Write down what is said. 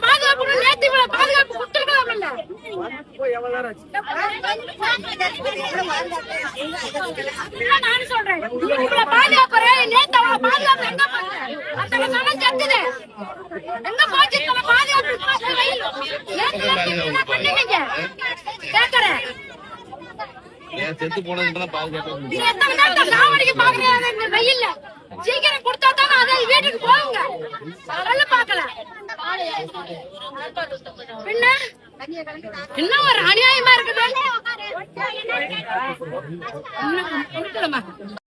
பாதுகாப்பு நேத்து இவ்வளவு பாதுகாப்பு கொடுத்துருக்கலாம்ல இதுதான் நானும் சொல்றேன். நேத்து பாதுகாப்பு எங்க போச்சு? அத்தனை செத்துது. எங்க போச்சு இத்தனை பாதுகாப்பு வெயில்? பண்ணீங்க? கேக்குறேன். செத்து பாதுகாப்பு எத்தனை பாக்குறீங்க இந்த வெயில்ல? சீக்கிரம் கொடுத்தா தானே அதை வீட்டுக்கு போகுங்க பாக்கல பின்ன என்ன ஒரு அநியாயமா இருக்குது.